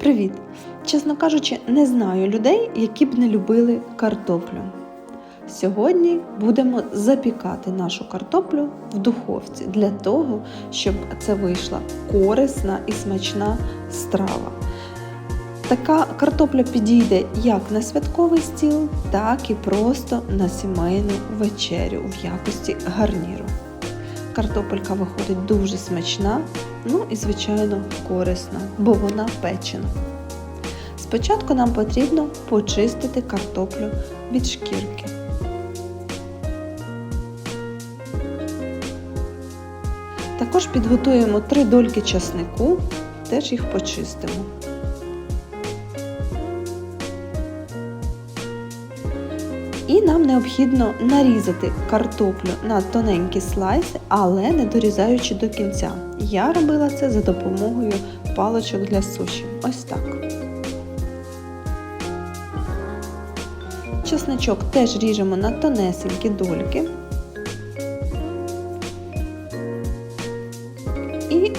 Привіт! Чесно кажучи, не знаю людей, які б не любили картоплю. Сьогодні будемо запікати нашу картоплю в духовці для того, щоб це вийшла корисна і смачна страва. Така картопля підійде як на святковий стіл, так і просто на сімейну вечерю в якості гарніру. Картопелька виходить дуже смачна, ну і, звичайно, корисна, бо вона печена. Спочатку нам потрібно почистити картоплю від шкірки. Також підготуємо три дольки часнику, теж їх почистимо. І нам необхідно нарізати картоплю на тоненькі слайси, але не дорізаючи до кінця. Я робила це за допомогою паличок для суші. Ось так. Чесничок теж ріжемо на тонесенькі дольки. І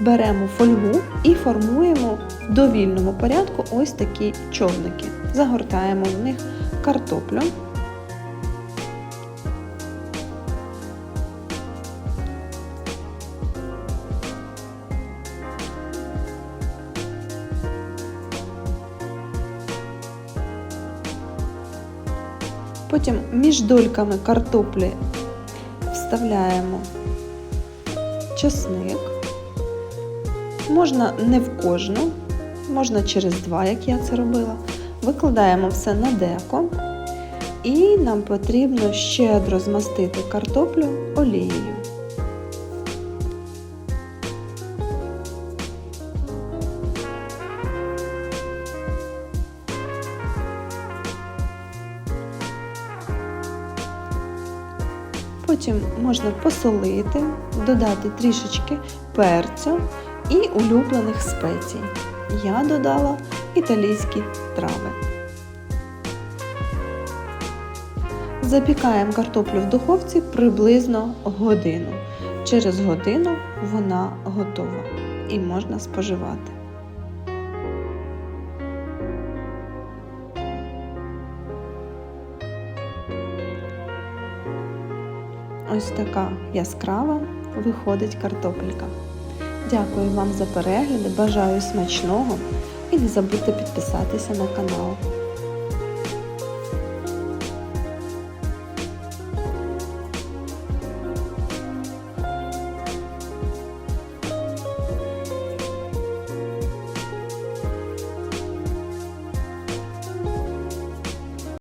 беремо фольгу і формуємо в довільному порядку ось такі човники. Загортаємо в них картоплю. Потім між дольками картоплі вставляємо чесник. Можна не в кожну, можна через два, як я це робила. Викладаємо все на деко і нам потрібно щедро змастити картоплю олією. Потім можна посолити, додати трішечки перцю і улюблених спецій. Я додала італійські трави. Запікаємо картоплю в духовці приблизно годину. Через годину вона готова і можна споживати. Ось така яскрава виходить картопелька. Дякую вам за перегляд, бажаю смачного і не забудьте підписатися на канал.